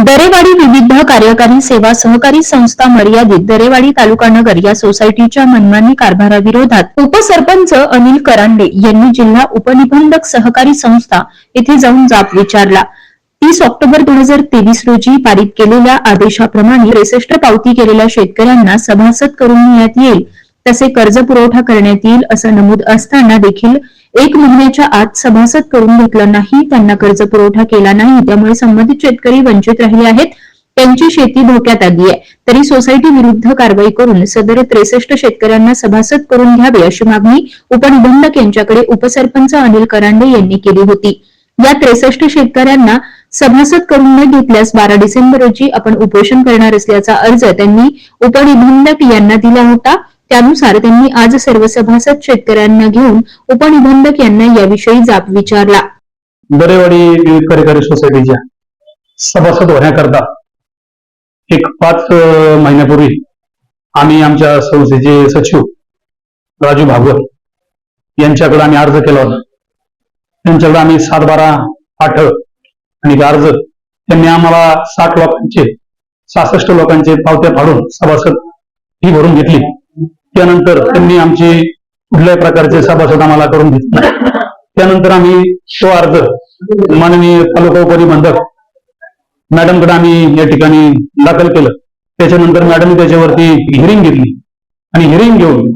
दरेवाडी विविध कार्यकारी सेवा सहकारी संस्था मर्यादित दरेवाडी तालुका नगर या सोसायटीच्या मनमानी कारभाराविरोधात उपसरपंच अनिल करांडे यांनी जिल्हा उपनिबंधक सहकारी संस्था येथे जाऊन जाब विचारला. तीस ऑक्टोबर दोन हजार तेवीस रोजी पारित केलेल्या आदेशाप्रमाणे त्रेसष्ट पावती केलेल्या शेतकऱ्यांना सभासद करून घेण्यात येईल. तसे कर्ज पुरवठा करण्यात येईल असं नमूद असताना देखील एक महिन्याच्या आत सभासद करून घेतलं नाही त्यांना कर्ज पुरवठा केला नाही त्यामुळे संबंधित शेतकरी वंचित राहिले आहेत. त्यांची शेती धोक्यात आली आहे. तरी सोसायटी विरुद्ध कारवाई करून सदर त्रेसष्ट शेतकऱ्यांना सभासद करून घ्यावे अशी मागणी उपनिबंधक यांच्याकडे उपसरपंच अनिल करांडे यांनी केली होती. या त्रेसष्ट शेतकऱ्यांना सभासद करून न घेतल्यास बारा डिसेंबर रोजी आपण उपोषण करणार असल्याचा अर्ज त्यांनी उपनिबंधक यांना दिला होता. त्यानुसार त्यांनी आज सर्व सभासद शेतकऱ्यांना घेऊन उपनिबंधक यांना याविषयी जाब विचारला. दरेवाडी विविध कार्यकारी सोसायटीच्या सभासद होण्याकरता एक पाच महिन्यापूर्वी आम्ही आमच्या संस्थेचे सचिव राजू भागवत यांच्याकडे आम्ही अर्ज केला होता. त्यांच्याकडे आम्ही सात बारा आठ आणि अर्ज त्यांनी आम्हाला साठ लोकांचे सहासष्ट लोकांचे पावत्या फाडून सभासद ही भरून घेतली. त्यानंतर त्यांनी आमची कुठल्याही प्रकारचे सभासद आम्हाला करून घेतले नाही. त्यानंतर आम्ही तो अर्ज माननीय तालुका उपनिबंधक मॅडमकडे आम्ही या ठिकाणी दाखल केलं त्याच्यानंतर मॅडम त्याच्यावरती हिअरिंग घेतली आणि हिअरिंग घेऊन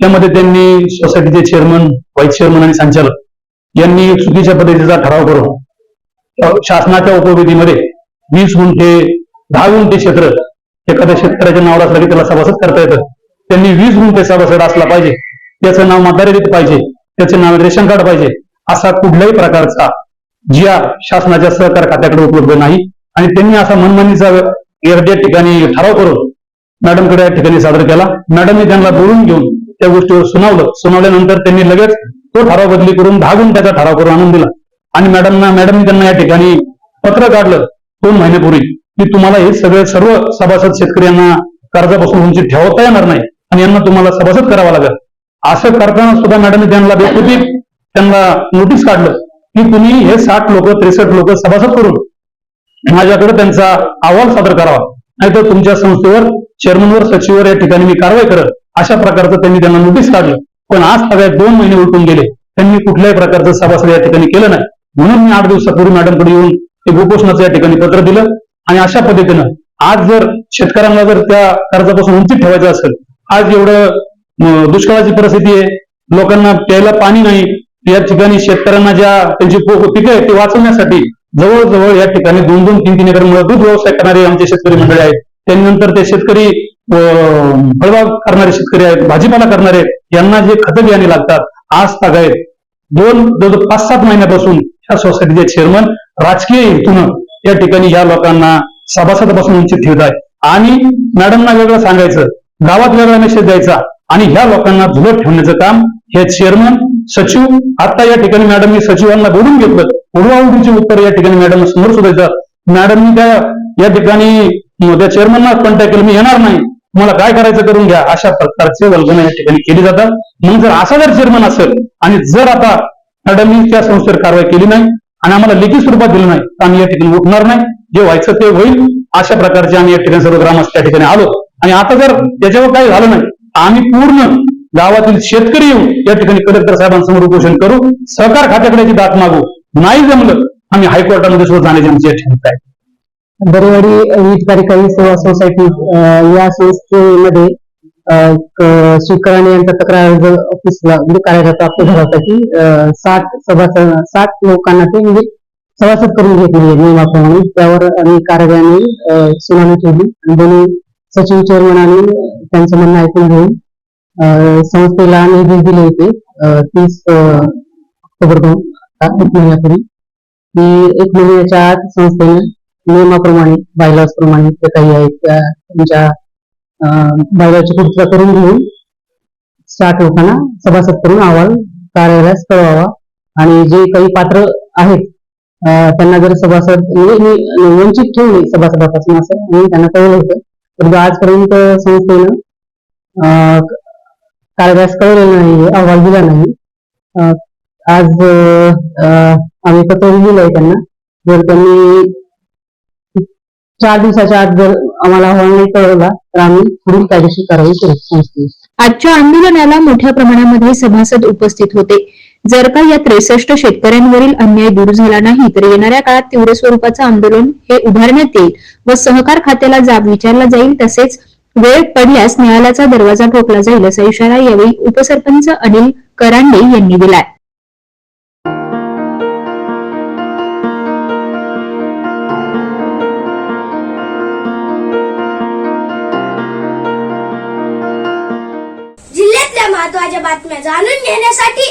त्यामध्ये त्यांनी सोसायटीचे चेअरमन व्हाईस चेअरमन आणि संचालक यांनी चुकीच्या पद्धतीचा ठराव करून शासनाच्या उपविधीमध्ये वीस गुंठे दहा गुंठे क्षेत्र एखाद्या शेतकऱ्याच्या नावाला असलं की त्याला सभासद करता येतं त्यांनी वीस गुंठे सभासद असला पाहिजे. त्याचं नाव मतदारित पाहिजे. त्याचे नाव रेशन कार्ड पाहिजे. असा कुठल्याही प्रकारचा जिया शासनाच्या सहकार खात्याकडे उपलब्ध नाही. आणि त्यांनी असा मनमानीचा या ठिकाणी ठराव करून मॅडमकडे या ठिकाणी सादर केला. मॅडमने त्यांना बोलून घेऊन त्या गोष्टीवर सुनावलं. सुनावल्यानंतर त्यांनी लगेच तो ठराव बदली करून दहा गुंठ्याचा ठराव करून आणून दिला. आणि मॅडमना मॅडमने त्यांना या ठिकाणी पत्र काढलं दोन महिन्यापूर्वी की तुम्हाला हे सगळे सर्व सभासद शेतकऱ्यांना कर्जापासून वंचित ठेवता येणार नाही. आणि यांना तुम्हाला सभासद करावा लागेल. असं करताना सुद्धा मॅडम त्यांना बेखुदी त्यांना नोटीस काढलं की तुम्ही हे साठ लोक त्रेसष्ट लोक सभासद करून माझ्याकडे त्यांचा अहवाल सादर करावा. नाहीतर तुमच्या संस्थेवर चेअरमनवर सचिववर या ठिकाणी मी कारवाई करत अशा प्रकारचं त्यांनी त्यांना नोटीस काढलं. पण आज सगळ्यात दोन महिने उलटून गेले. त्यांनी कुठल्याही प्रकारचं सभासद या ठिकाणी केलं नाही. म्हणून मी आठ दिवसापूर्वी मॅडमकडे येऊन ते उपोषणाचं या ठिकाणी पत्र दिलं. आणि अशा पद्धतीनं आज जर शेतकऱ्यांना जर त्या कर्जापासून वंचित ठेवायचं असेल आज एवढं दुष्काळाची परिस्थिती आहे. लोकांना प्यायला पाणी नाही. या ठिकाणी शेतकऱ्यांना ज्या त्यांची पिकं आहेत ते वाचवण्यासाठी जवळजवळ या ठिकाणी दोन दोन तीन तीन एकर दूध व्यवसाय करणारे आमचे शेतकरी मंडळी आहेत. त्यानंतर ते शेतकरी अं, फळबाग करणारे शेतकरी आहेत भाजीपाला करणारे यांना जे खतं बियाणे लागतात आज तागायत दोन जवळ पाच सात महिन्यापासून ह्या सोसायटीचे चेअरमन राजकीय हेतून या ठिकाणी या लोकांना सभासदापासून वंचित ठेवत आहे आणि मॅडमना वेगळं सांगायचं गावात मेसेज द्यायचा आणि ह्या लोकांना झुलत ठेवण्याचं काम हे चेअरमन सचिव आता या ठिकाणी मॅडमनी सचिवांना बोलून घेतलं. उडवाउडीचे उत्तर या ठिकाणी मॅडम समोर सुद्धा मॅडमनी त्या या ठिकाणी त्या चेअरमनना कॉन्टॅक्ट केलं मी येणार नाही. तुम्हाला काय करायचं करून घ्या. अशा प्रकारचे वल्गना या ठिकाणी केली जातात. म्हणून जर असा जर चेअरमन असेल आणि जर आता मॅडमनी त्या संस्थेवर कारवाई केली नाही आणि आम्हाला लिखित स्वरूपात दिलं नाही तर आम्ही या ठिकाणी उठणार नाही. जे व्हायचं ते होईल. अशा प्रकारचे आम्ही या ठिकाणी सर्व ग्रामस्थ त्या ठिकाणी आलो. आणि आता जर त्याच्यावर काही झालं नाही आम्ही पूर्ण गावातील शेतकरी येऊन या ठिकाणी कलेक्टर साहेबांसमोर उपोषण करू सहकार खात्याकडे याची दात मागू. नाही जमलं आम्ही हायकोर्टामध्ये सुद्धा जाण्याची आमची इच्छा आहे. दरवाडी वीज कार्यकारी सेवा सोसायटी या संस्थेमध्ये अं, यांचा तक्रार अर्ज ऑफिसला म्हणजे कार्यालयात प्राप्त झाला होता की सात सभासद सात लोकांना ते म्हणजे सभासद करून घेतली नियमाप्रमाणे. त्यावर आणि कार्यालयाने सुनावणी ठेवली आणि दोन्ही सचिव चेअरमन आणि त्यांचं म्हणणं ऐकून घेऊन अं, संस्थेला निर्देश दिले होते तीस ऑक्टोबर दोन एक महिन्यापूर्वी. की एक महिन्याच्या आत संस्थेने नियमाप्रमाणे बायलॉज प्रमाणे जे काही आहेत त्या त्यांच्या बायलॉची पूर्तता करून घेऊन साठ लोकांना सभासद करून अहवाल कार्यालयास कळवावा. आणि जे काही पात्र आहेत त्यांना जर सभासद म्हणजे वंचित ठेवले सभासदापासून असं मी त्यांना कळवलं होतं. तर आजपर्यंत संस्थेनं अं, कार्यालयास कळवलेलं नाही अहवाल दिला नाही. आज आम्ही पत्र दिलं त्यांना. जर त्यांनी चार दिवसाच्या आत जर आम्हाला अहवाल नाही कळवला तर आम्ही पुढील कायदेशीर कारवाई करू. संस्थेने आजच्या आंदोलनाला मोठ्या प्रमाणामध्ये सभासद उपस्थित होते. जर का या त्रेसष्ट शेतकऱ्यांवरील अन्याय दूर झाला नाही तर येणाऱ्या काळात तीव्र स्वरूपाचं आंदोलन हे उभारण्यात येईल व सहकार खात्याला जाब विचारला जाईल तसेच वेळ पडल्यास न्यायालयाचा दरवाजा ठोकला जाईल असा इशारा यावेळी उपसरपंच अनिल करांडे यांनी दिलाय. जिल्ह्यातल्या महत्त्वाच्या बातम्या जाणून घेण्यासाठी